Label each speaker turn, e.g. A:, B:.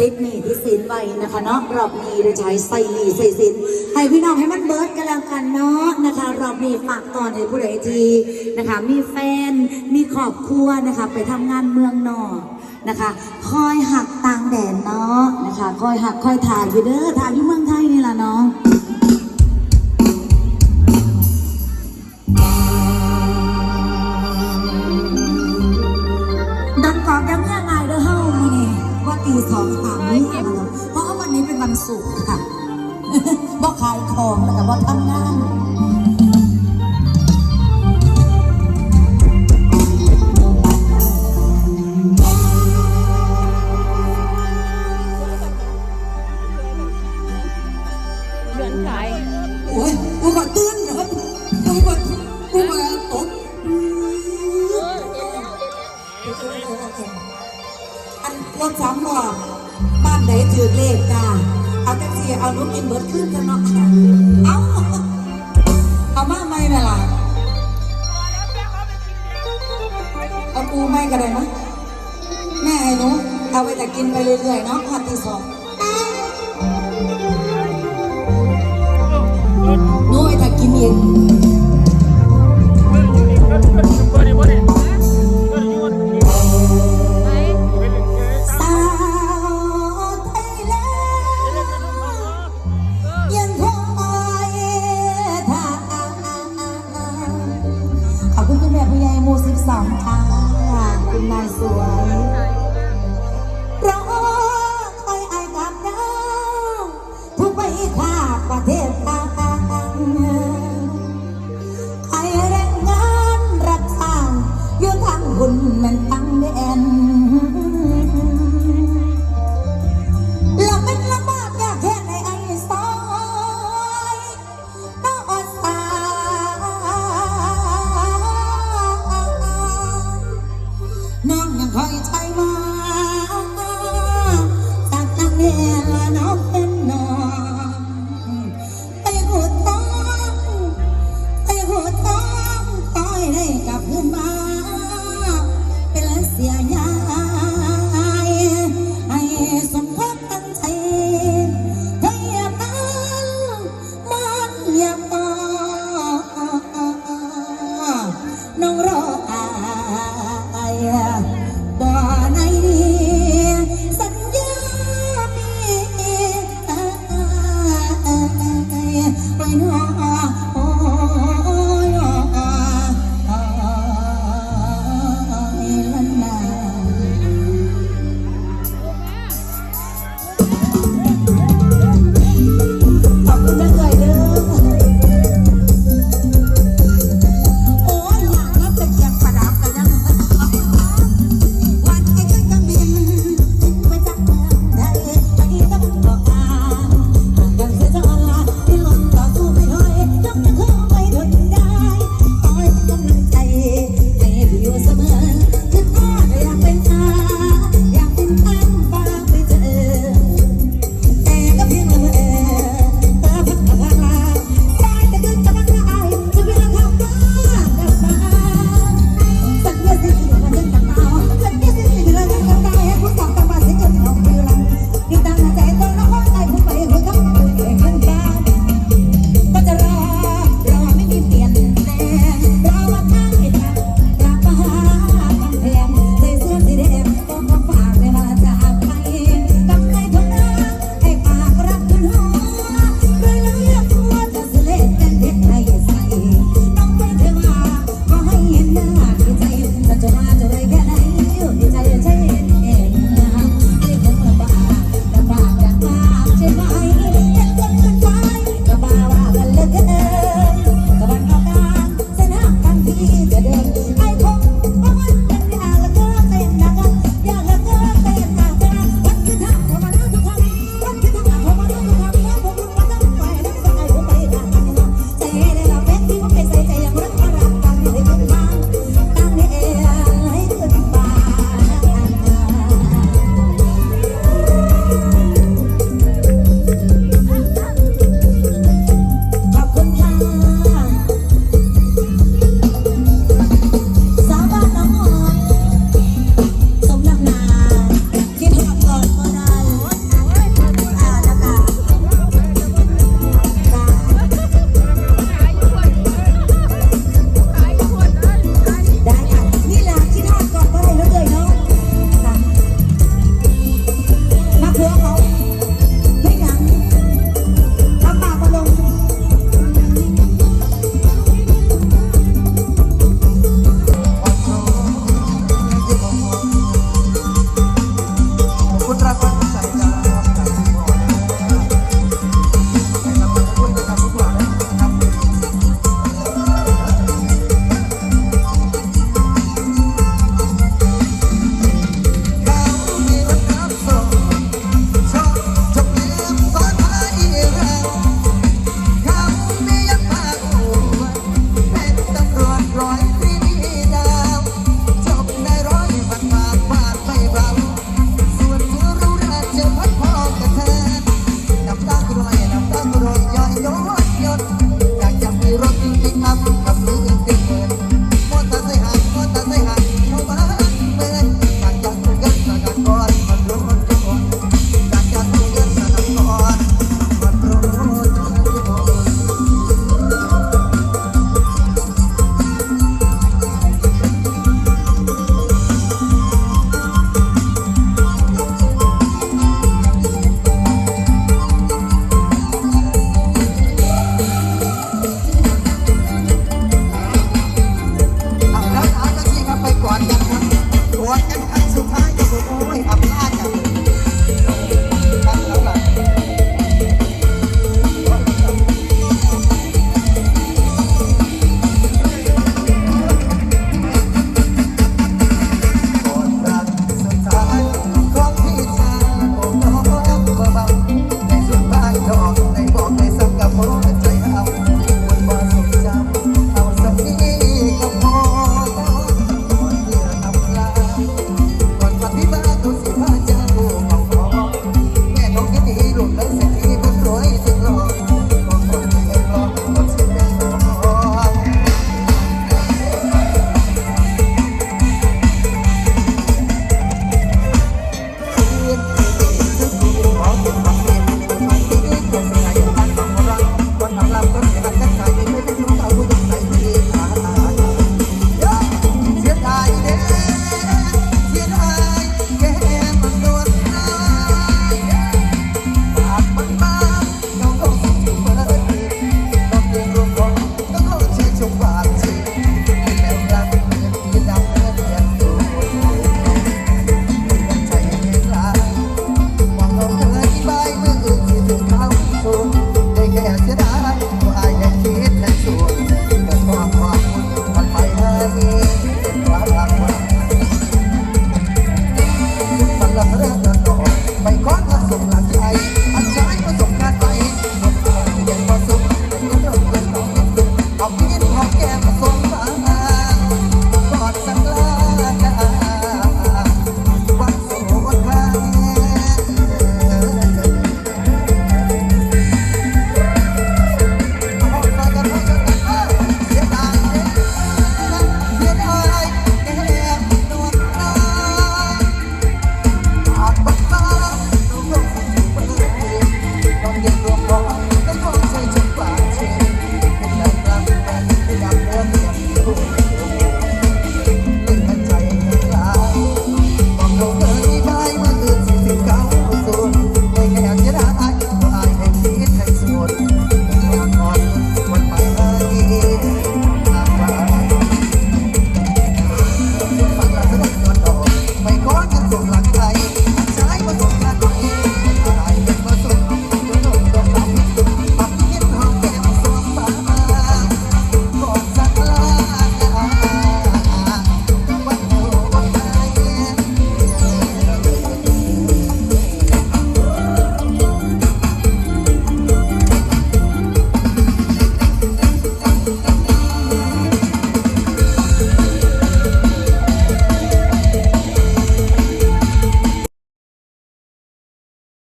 A: ติดหนีที่สินไว้นะคะเนาะรอบนี้เดินใช้ใส่หนีใส่สินให้พี่น้องให้มันเบิร์ดกันแล้วกันเนาะนะคะ รอบนี้ฝากตอนให้ผู้ใดทีนะคะ มีแฟนมีครอบครัวนะคะ ไปทำงานเมืองนอกนะคะ คอยหักต่างแดนเนาะนะคะ คอยหักคอยถ่ายอยู่เด้อถ่ายอยู่เมืองไทยนี่แหละเนาะ ไหนถือเลขจ้าเอาแท็กซี่เอานุกินเบิร์ดขึ้นกันเนาะเอาเอามาไม่ไหมล่ะเอาปูไม่ก็ได้มั้ยแม่ให้หนูเอาไปแต่กินไปเรื่อยๆเนาะพอตีสองหนูไปแต่กินเอง